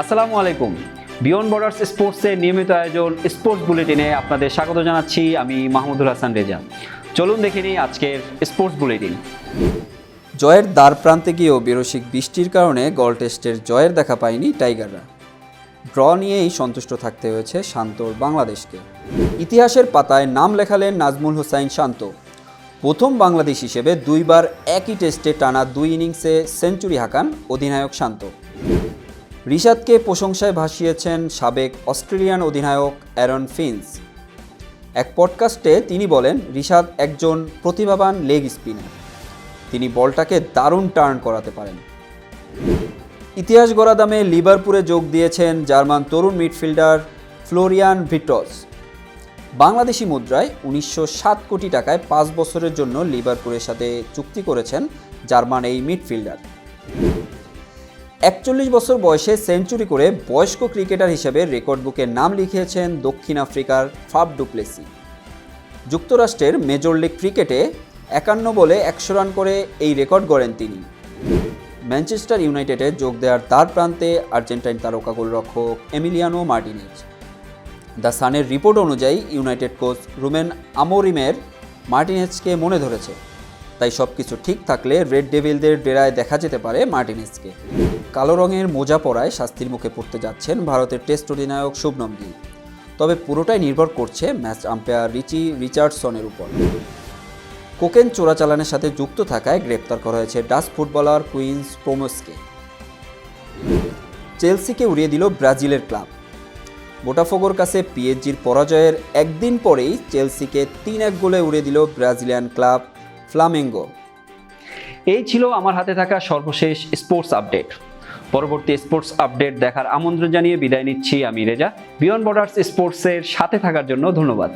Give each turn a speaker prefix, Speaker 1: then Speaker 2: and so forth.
Speaker 1: আসসালামু আলাইকুম। Beyond borders স্পোর্টসের নিয়মিত আয়োজন স্পোর্টস বুলেটিনে আপনাদের স্বাগত জানাচ্ছি। আমি মাহমুদুল হাসান রেজা। চলুন দেখে নিই আজকের স্পোর্টস বুলেটিন
Speaker 2: জয়ের দ্বার প্রান্তে গিয়েও বিরসিক বৃষ্টির কারণে গল টেস্টের জয়ের দেখা পায়নি টাইগাররা। ড্র নিয়েই সন্তুষ্ট থাকতে হয়েছে শান্তর বাংলাদেশকে। ইতিহাসের পাতায় নাম লেখালেন নাজমুল হোসাইন শান্ত। প্রথম বাংলাদেশ হিসেবে দুইবার একই টেস্টে টানা দুই ইনিংসে সেঞ্চুরি হাঁকান অধিনায়ক শান্ত। রিশাদকে প্রশংসায় ভাসিয়েছেন সাবেক অস্ট্রেলিয়ান অধিনায়ক অ্যারন ফিন্স। এক পডকাস্টে তিনি বলেন, রিশাদ একজন প্রতিভাবান লেগ স্পিনার। তিনি বলটাকে দারুণ টার্ন করাতে পারেন। ইতিহাস গড়া দামে লিভারপুলে যোগ দিয়েছেন জার্মান তরুণ মিডফিল্ডার ফ্লোরিয়ান ভিটস। বাংলাদেশি মুদ্রায় উনিশশো সাত কোটি টাকায় পাঁচ বছরের জন্য লিভারপুলের সাথে চুক্তি করেছেন জার্মান এই মিডফিল্ডার। একচল্লিশ বছর বয়সে সেঞ্চুরি করে বয়স্ক ক্রিকেটার হিসেবে রেকর্ড বুকে নাম লিখিয়েছেন দক্ষিণ আফ্রিকার ফাব ডুপ্লেসি। যুক্তরাষ্ট্রের মেজর লিগ ক্রিকেটে একান্ন বলে একশো রান করে এই রেকর্ড গড়েন তিনি। ম্যানচেস্টার ইউনাইটেডে যোগ দেওয়ার তার প্রান্তে আর্জেন্টাইন তারকা গোলরক্ষক এমিলিয়ানো মার্টিনেজ। দ্য সানের রিপোর্ট অনুযায়ী ইউনাইটেড কোচ রুমেন আমোরিমের মার্টিনেজকে মনে ধরেছে। তাই সব কিছু ঠিক থাকলে রেড ডেভিলদের ডেরায় দেখা যেতে পারে মার্টিনেজকে। কালো রঙের মোজা পরায় শাস্তির মুখে পড়তে যাচ্ছেন ভারতের টেস্ট অধিনায়ক শুভনম গিল। তবে পুরোটাই নির্ভর করছে ম্যাচ আম্পায়ার রিচি রিচার্ডসনের উপর। কোকেন চোরাচালানের সাথে যুক্ত থাকায় গ্রেপ্তার করা হয়েছে ডাচ ফুটবলার কুইন্স প্রোমোসকে চেলসিকে উড়িয়ে দিল ব্রাজিলের ক্লাব। বোটাফোগোর কাছে পিএসজির পরাজয়ের একদিন পরেই চেলসিকে তিন এক গোলে উড়িয়ে দিল ব্রাজিলিয়ান ক্লাব ফ্লামেঙ্গো।
Speaker 1: এই ছিল আমার হাতে থাকা সর্বশেষ স্পোর্টস আপডেট। পরবর্তী স্পোর্টস আপডেট দেখার আমন্ত্রণ জানিয়ে বিদায় নিচ্ছি আমি রেজা। বিয়ন্ড বর্ডার্স স্পোর্টসের সাথে থাকার জন্য ধন্যবাদ।